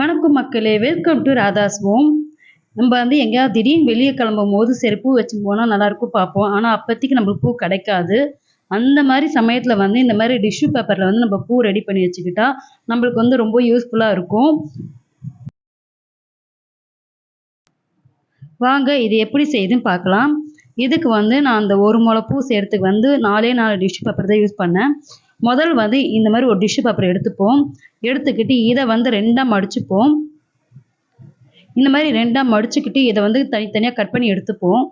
வணக்கம் மக்களே welcome to Radha's home நம்ம வந்து எங்கேயாவது திடீர்னு வெளியே கிளம்பும் போது சரி பூ வச்சு போனால் நல்லாயிருக்கும் பார்ப்போம். ஆனால் அப்போதைக்கு நம்மளுக்கு பூ கிடைக்காது. அந்த மாதிரி சமயத்தில் வந்து இந்த மாதிரி டிஷ்யூ பேப்பரில் வந்து நம்ம பூ ரெடி பண்ணி வச்சுக்கிட்டா நம்மளுக்கு வந்து ரொம்ப யூஸ்ஃபுல்லாக இருக்கும். வாங்க இது எப்படி செய்யுதுன்னு பார்க்கலாம். இதுக்கு வந்து நான் அந்த ஒரு முளை பூ செய்கிறதுக்கு வந்து நாலே நாலு டிஷ்யூ பேப்பர் தான் யூஸ் பண்ணேன். முதல் வந்து இந்த மாதிரி ஒரு டிஷ்யூ பேப்பர் எடுத்துப்போம். எடுத்துக்கிட்டு இதை வந்து ரெண்டாக மடிச்சுப்போம். இந்த மாதிரி ரெண்டாக மடிச்சுக்கிட்டு இதை வந்து தனித்தனியாக கட் பண்ணி எடுத்துப்போம்.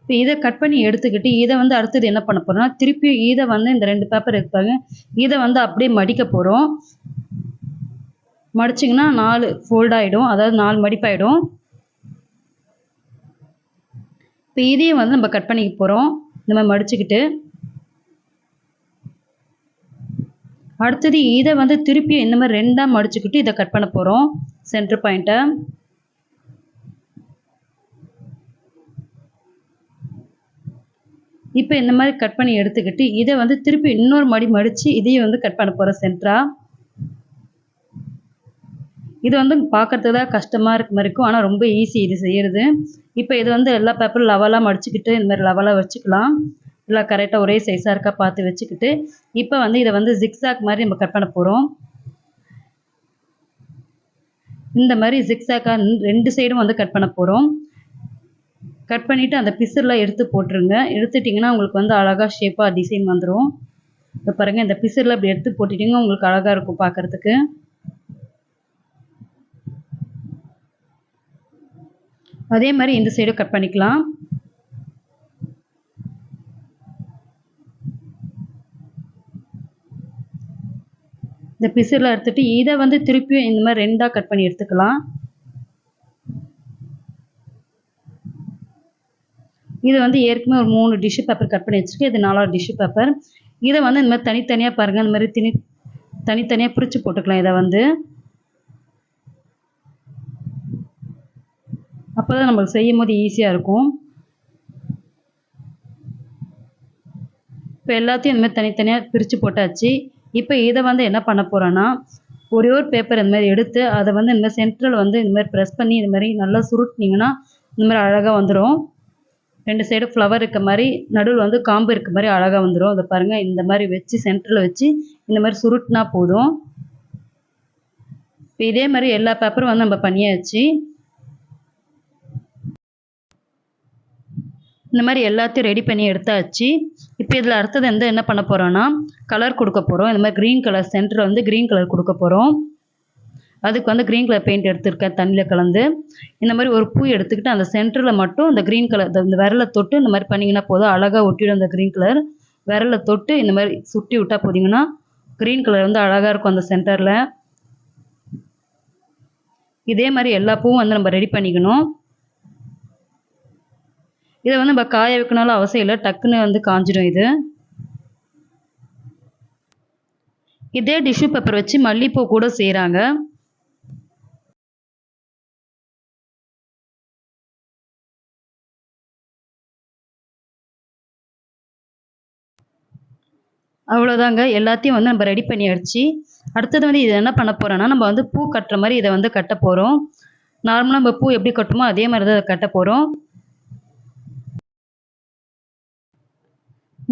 இப்போ இதை கட் பண்ணி எடுத்துக்கிட்டு இதை வந்து அடுத்தது என்ன பண்ண போகிறோம்னா திருப்பி இதை வந்து இந்த ரெண்டு பேப்பர் இருப்பாங்க இதை வந்து அப்படியே மடிக்க போகிறோம் மடிச்சிங்கன்னா நாலு ஃபோல்டாகிடும் அதாவது நாலு மடிப்பாயிடும். இப்போ இதையும் வந்து நம்ம கட் பண்ணிக்க போகிறோம் இந்த மாதிரி மடிச்சுக்கிட்டு. அடுத்தது இதை வந்து திருப்பி இந்த மாதிரி ரெண்டாக மடிச்சுக்கிட்டு இதை கட் பண்ண போகிறோம் சென்டர் பாயிண்ட்டை இப்போ இந்த மாதிரி கட் பண்ணி எடுத்துக்கிட்டு இதை வந்து திருப்பி இன்னொரு மடி மடித்து இதையும் வந்து கட் பண்ண போகிறோம் சென்டரா இது வந்து பார்க்கறதுக்கு தான் கஷ்டமாக இருக்க மாதிரி இருக்கும். ஆனால் ரொம்ப ஈஸி இது செய்கிறது இப்போ இது வந்து எல்லா பேப்பரும் லெவலாக மடிச்சுக்கிட்டு இந்த மாதிரி லெவலாக வச்சுக்கலாம். எல்லாம் கரெக்டாக ஒரே சைஸாக இருக்கா பார்த்து வச்சுக்கிட்டு. இப்போ வந்து இதை வந்து ஜிக்ஸாக் மாதிரி நம்ம கட் பண்ண போகிறோம் இந்த மாதிரி ஜிக்ஸாக்காக ரெண்டு சைடும் வந்து கட் பண்ண போகிறோம் கட் பண்ணிவிட்டு அந்த பிசர்லாம் எடுத்து போட்டுருங்க. எடுத்துட்டிங்கன்னா உங்களுக்கு வந்து அழகாக ஷேப்பாக டிசைன் வந்துடும் இப்போ பாருங்கள் இந்த பிசரில் அப்படி எடுத்து போட்டுட்டிங்கன்னா உங்களுக்கு அழகாக இருக்கும் பார்க்குறதுக்கு அதே மாதிரி இந்த சைடும் கட் பண்ணிக்கலாம். இந்த பிசரில் எடுத்துகிட்டு இதை வந்து திருப்பியும் இந்த மாதிரி ரெண்டாக கட் பண்ணி எடுத்துக்கலாம். இது வந்து ஏற்கனவே ஒரு மூணு டிஷ்ஷு பேப்பர் கட் பண்ணி வச்சுருக்கேன். இது நாலாவது டிஷ்ஷு பேப்பர் இதை வந்து இந்த மாதிரி தனித்தனியாக பாருங்கள் இந்த மாதிரி திணி தனித்தனியாக பிரித்து போட்டுக்கலாம் இதை வந்து. அப்போ தான் நம்மளுக்கு செய்யும் போது ஈஸியாக இருக்கும். இப்போ எல்லாத்தையும் இந்த மாதிரி தனித்தனியாக பிரித்து போட்டாச்சு. இப்போ இதை வந்து என்ன பண்ண போகிறோன்னா ஒரே ஒரு பேப்பர் இந்த மாதிரி எடுத்து அதை வந்து இந்த மாதிரி சென்ட்ரல் வந்து இந்த மாதிரி ப்ரெஸ் பண்ணி இந்த மாதிரி நல்லா சுருட்டினீங்கன்னா இந்த மாதிரி அழகாக வந்துடும் ரெண்டு சைடும் ஃப்ளவர் இருக்க மாதிரி நடுவில் வந்து காம்பு இருக்க மாதிரி அழகாக வந்துடும் அதை பாருங்கள் இந்த மாதிரி வச்சு சென்டரில் வச்சு இந்த மாதிரி சுருட்டினா போதும். இப்போ இதே மாதிரி எல்லா பேப்பரும் வந்து நம்ம பண்ணியாச்சு. இந்த மாதிரி எல்லாத்தையும் ரெடி பண்ணி எடுத்தாச்சு. இப்போ இதில் அடுத்தது வந்து என்ன பண்ண போகிறோன்னா கலர் கொடுக்க போகிறோம் இந்த மாதிரி க்ரீன் கலர் சென்டரில் வந்து க்ரீன் கலர் கொடுக்க போகிறோம் அதுக்கு வந்து க்ரீன் கலர் பெயிண்ட் எடுத்திருக்கேன் தண்ணியில் கலந்து. இந்த மாதிரி ஒரு பூ எடுத்துக்கிட்டு அந்த சென்டரில் மட்டும் இந்த க்ரீன் கலர் இந்த விரலை தொட்டு இந்த மாதிரி பண்ணிங்கன்னா போதும். அழகாக ஒட்டிடும் அந்த க்ரீன் கலர் விரலை தொட்டு இந்த மாதிரி சுட்டி விட்டால் போதிங்கன்னா க்ரீன் கலர் வந்து அழகாக இருக்கும் அந்த சென்டரில் இதே மாதிரி எல்லா பூவும் வந்து நம்ம ரெடி பண்ணிக்கணும். இதை வந்து நம்ம காய வைக்கணும்னாலும் அவசியம் இல்லை. டக்குன்னு வந்து காஞ்சிடும் இது. இதே டிஷ்யூ பேப்பர் வச்சு மல்லிகைப்பூ கூட செய்கிறாங்க அவ்வளோதாங்க எல்லாத்தையும் வந்து நம்ம ரெடி பண்ணியாச்சு அடுத்தது வந்து இது என்ன பண்ண போகிறோன்னா நம்ம வந்து பூ கட்டுற மாதிரி இதை வந்து கட்ட போகிறோம் நார்மலாக நம்ம பூ எப்படி கட்டுமோ அதே மாதிரி தான் கட்ட போகிறோம்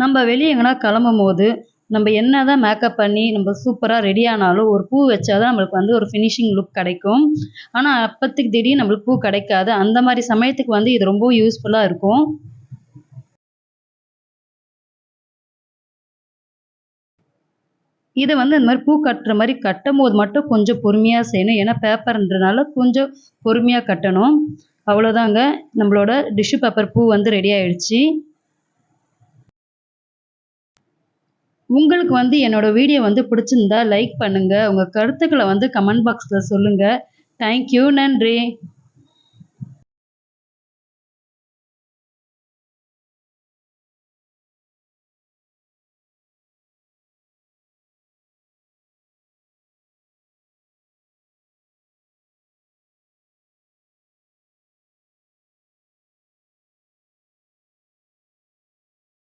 நம்ம வெளியே எங்கன்னா கிளம்பும் போது நம்ம என்ன தான் மேக்கப் பண்ணி நம்ம சூப்பராக ரெடி ஆனாலும் ஒரு பூ வச்சா தான் நம்மளுக்கு வந்து ஒரு ஃபினிஷிங் லுக் கிடைக்கும். ஆனால் அப்பத்துக்கு திடீர்னு நம்மளுக்கு பூ கிடைக்காது. அந்த மாதிரி சமயத்துக்கு வந்து இது ரொம்ப யூஸ்ஃபுல்லாக இருக்கும். இதை வந்து இந்த மாதிரி பூ கட்டுற மாதிரி கட்டும் போது மட்டும் கொஞ்சம் பொறுமையாக செய்யணும். ஏன்னா பேப்பர்ன்றனால கொஞ்சம் பொறுமையாக கட்டணும். அவ்வளோதாங்க நம்மளோட டிஷ்யூ பேப்பர் பூ வந்து ரெடி ஆயிடுச்சு. உங்களுக்கு வந்து என்னோடய வீடியோ வந்து பிடிச்சிருந்தா லைக் பண்ணுங்கள் உங்கள் கருத்துக்களை வந்து கமெண்ட் பாக்ஸில் சொல்லுங்கள் தேங்க்யூ நன்றி.